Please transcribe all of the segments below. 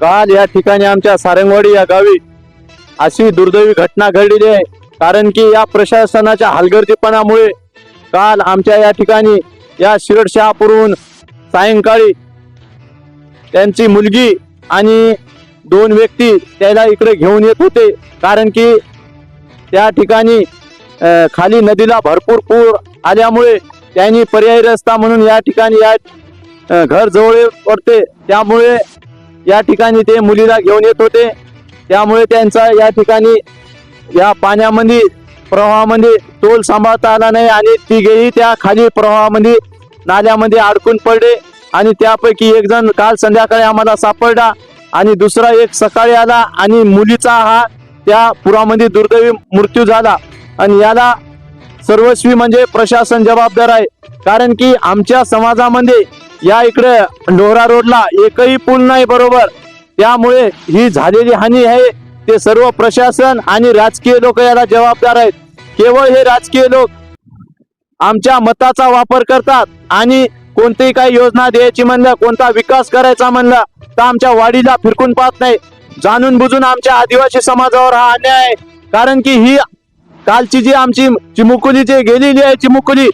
काल या ठिकाणी आमच्या सारंगवाडी या गावी अशी दुर्दैवी घटना घडलेली आहे. कारण की या प्रशासनाच्या हलगर्जीपणामुळे काल आमच्या या ठिकाणी या शिरड शहापूरहून सायंकाळी त्यांची मुलगी आणि दोन व्यक्ती त्याला इकडे घेऊन येत होते. कारण की त्या ठिकाणी खाली नदीला भरपूर पूर आल्यामुळे त्यांनी पर्यायी रस्ता म्हणून या ठिकाणी या घर जवळ पडते त्यामुळे या ठिकाणी ते मुलीला घेऊन येत होते. त्यामुळे त्यांचा या ठिकाणी या पाण्यामध्ये प्रवाहामध्ये तोल सांभाळता आला नाही आणि तिघेही त्या खाली प्रवाहामध्ये नाल्यामध्ये अडकून पडले आणि त्यापैकी एक जण काल संध्याकाळी आम्हाला सापडला आणि दुसरा एक सकाळी आला आणि मुलीचा हा त्या पुरामध्ये दुर्दैवी मृत्यू झाला. आणि याला सर्वस्वी म्हणजे प्रशासन जबाबदार आहे. कारण की आमच्या समाजामध्ये या इकडे डोहरा रोडला एकही पूल नाही बरोबर. त्यामुळे ही झालेली हानी आहे. ते सर्व प्रशासन आणि राजकीय लोक याला जबाबदार आहेत. केवळ हे राजकीय लोक आमच्या मताचा वापर करतात आणि कोणतीही काही योजना द्यायची म्हणलं कोणता विकास करायचा म्हणलं तर आमच्या वाडीला फिरकून पाहत नाही. जाणून बुजून आमच्या आदिवासी समाजावर हा अन्याय आहे. कारण की ही कालची जी आमची चिमुकुली जी गेलेली आहे चिमुकुली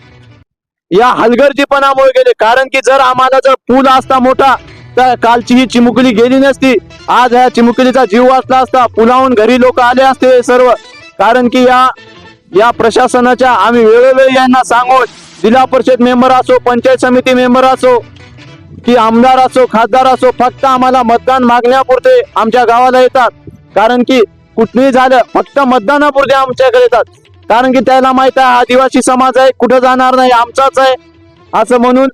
या हलगर्जीपणामुळे गेले. कारण की जर आम्हाला जर पूल असता मोठा तर कालची ही चिमुकली गेली नसती. आज ह्या चिमुकलीचा जीव वाचला असता. पुलाहून घरी लोक आले असते सर्व. कारण की या या प्रशासनाच्या आम्ही वेळोवेळी यांना सांगून जिल्हा परिषद मेंबर असो पंचायत समिती मेंबर असो की आमदार असो खासदार असो फक्त आम्हाला मतदान मागण्यापुरते आमच्या गावाला येतात. कारण की कुठलीही झालं फक्त मतदानापुरते आमच्याकडे येतात. कारण की त्याला माहीत आहे आदिवासी समाज आहे कुठं जाणार नाही आमचाच आहे असं म्हणून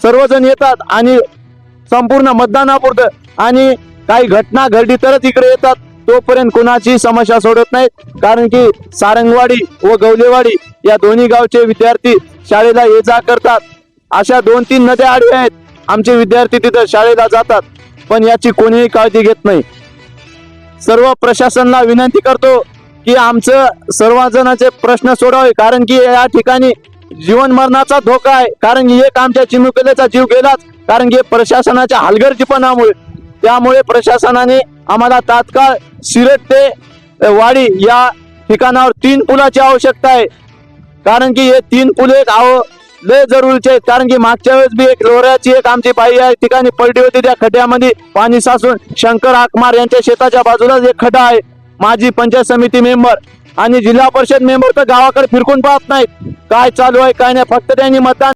सर्वजण येतात आणि संपूर्ण मतदानापुरतं आणि काही घटना घडली तरच इकडे येतात. तोपर्यंत कुणाची समस्या सोडत नाहीत. कारण की सारंगवाडी व गवलेवाडी या दोन्ही गावचे विद्यार्थी शाळेला ये जा करतात. अशा दोन तीन नद्या आडव्या आहेत. आमचे विद्यार्थी तिथं शाळेला जातात. पण याची कोणीही काळजी घेत नाही. सर्व प्रशासनाला विनंती करतो की आमचं सर्वजणांचे प्रश्न सोडावे कारण की या ठिकाणी जीवन मरणाचा धोका आहे. कारण की एक आमच्या चिमुकलेचा जीव गेलाच कारण की प्रशासनाच्या हलगर्जीपणामुळे. त्यामुळे प्रशासनाने आम्हाला तात्काळ शिरट ते वाडी या ठिकाणावर तीन पुलाची आवश्यकता आहे. कारण की हे तीन पुले एक आव लय जरुरीचे आहेत. कारण की मागच्या वेळेस बी एक लोऱ्याची एक आमची बाई या ठिकाणी पडली होती. त्या खड्ड्यामध्ये पाणी साचून शंकर आकमार यांच्या शेताच्या बाजूलाच एक खड्डा आहे. माजी पंचायत समिती मेंबर आणि जिल्हा परिषद मेंबर तर गावाकडे फिरकून पाहत नाहीत. काय चालू आहे काय नाही फक्त त्यांनी मतदान